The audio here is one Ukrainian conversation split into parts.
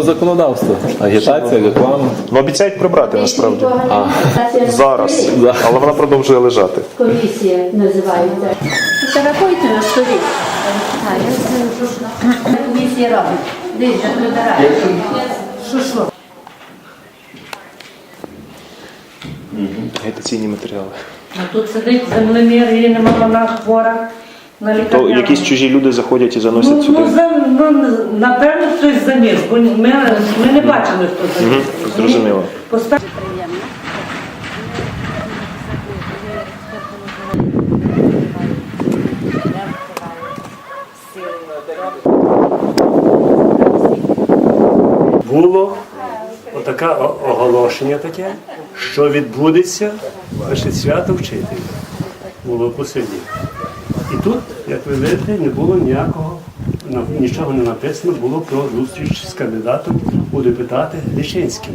Законодавство, агітація, реклама. Ну обіцяють прибрати насправді. Зараз. Да. Але вона продовжує лежати. Комісія називається. Фотографуйте на столі. А. Комісія робить. Дивіться, прибирає. Що що? Агітаційні матеріали. А тут сидить землемір, її нема, вона хвора на То лікарняному. якісь чужі люди заходять і заносять Ну, сюди. ну, за, ну, напевно, хтось заніс, бо ми, ми не бачили, хто заніс. Мгм, зрозуміло. Було отаке о- оголошення таке, що відбудеться значить, свято вчителя. Було по селі. І тут, як ви видите, не було ніякого, нічого не написано, було про зустріч з кандидатом у депутати Лічинським.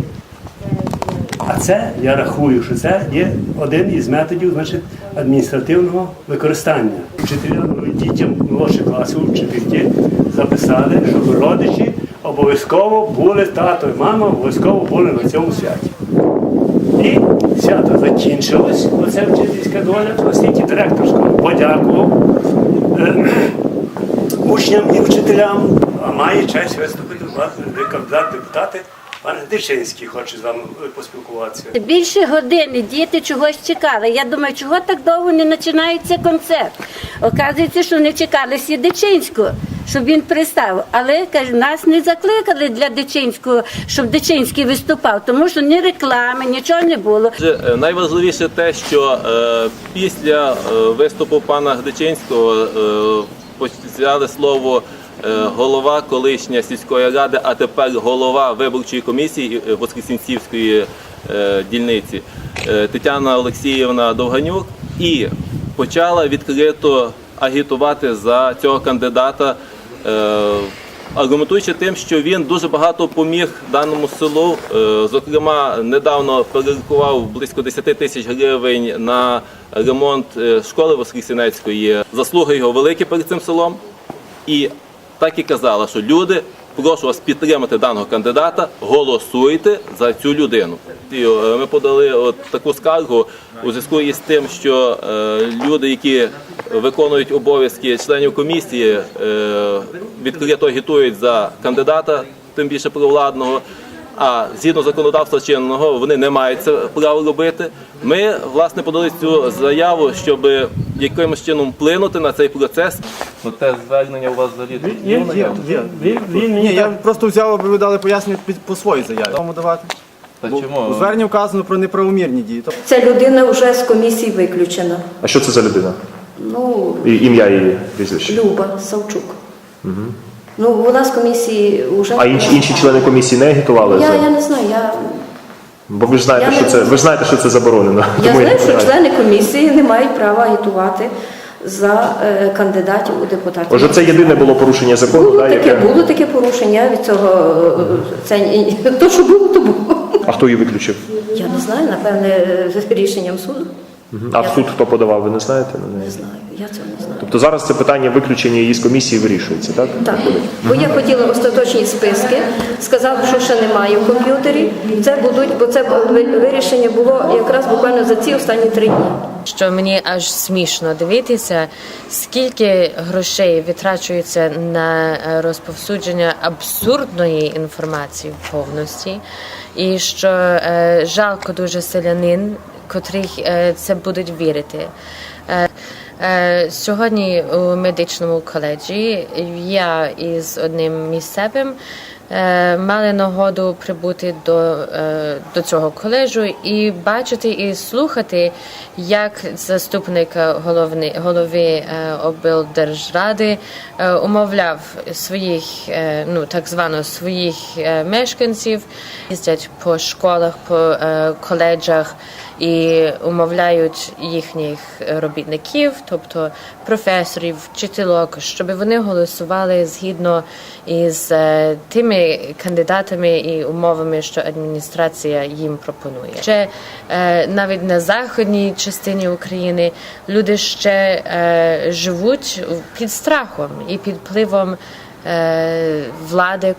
А це я рахую, що це є один із методів значить, адміністративного використання. Вчителям дітям молодших класів вчителі записали, щоб родичі обов'язково були, тато і мама обов'язково були на цьому святі. Закінчилось, оце вчительська доля, оскільки директор подякував е, учням і вчителям, а має честь виступити кандидат депутати. Пан Дичинський хоче з вами поспілкуватися. Більше години діти чогось чекали. Я думаю, чого так довго не починається концерт. Оказується, що вони чекали Сідичинського, щоб він пристав. Але каже, нас не закликали для Дичинського, щоб Дичинський виступав, тому що ні реклами, нічого не було. Е, Найважливіше те, що е, після е, виступу пана Гдичинського е, взяли слово е, голова колишня сільської ради, а тепер голова виборчої комісії е, Воскресенцівської е, дільниці Тетяна Олексіївна Довганюк і почала відкрито агітувати за цього кандидата. Е, Аргументуючи тим, що він дуже багато поміг даному селу. Е, Зокрема, недавно перерахував близько 10 тисяч гривень на ремонт е, школи Воскресенецької. Заслуги його великі перед цим селом. І так і казала, що люди, прошу вас підтримати даного кандидата, голосуйте за цю людину. Ми подали от таку скаргу у зв'язку із тим, що люди, які виконують обов'язки членів комісії, е, відкрито агітують за кандидата, тим більше провладного. А згідно законодавства чинного вони не мають це право робити. Ми власне подали цю заяву, щоб якимось чином вплинути на цей процес. Ну те звернення у вас взагалі Є, є, є. Він, він Ні, я просто взяв, аби ви дали пояснення під- по своїй заяві. Тому давати. Та У чому? зверненні вказано про неправомірні дії. Ця людина вже з комісії виключена. А що це за людина? Ну, І ім'я її прізвище. Люба Савчук. Ну, вона з комісії вже. А інші інші члени комісії не агітували Я, за я не знаю, я, бо ви ж знаєте, Я що не- це ви ж знаєте, що це заборонено. я Тому знаю, що питаю. члени комісії не мають права агітувати за е, кандидатів у депутати. Отже, це єдине було порушення закону, було да, таке, яке було таке порушення від цього. е, Це ні- то, що було, то було. а хто її виключив? Я не знаю, напевне, е, рішенням суду. А в суд хто подавав, ви не знаєте? Не знаю, я цього не знаю. Тобто зараз це питання виключення її з комісії вирішується, так? Так, бо я хотіла остаточні списки, сказали, що ще немає в комп'ютері. Це будуть, бо це ви- вирішення було якраз буквально за ці останні три дні. що мені аж смішно дивитися, скільки грошей витрачується на е, розповсюдження абсурдної інформації в повності, і що е, жалко дуже селянин, котрих е, це будуть вірити. Е, Е, Сьогодні у медичному коледжі я із одним місцевим мали нагоду прибути до, до цього коледжу і бачити і слухати, як заступник головни, голови облдержради умовляв своїх, ну так звано своїх мешканців, їздять по школах, по коледжах і умовляють їхніх робітників, тобто професорів, вчителок, щоб вони голосували згідно із е, тими кандидатами і умовами, що адміністрація їм пропонує. Ще е, навіть на західній частині України люди ще е, живуть під страхом і під впливом е, влади.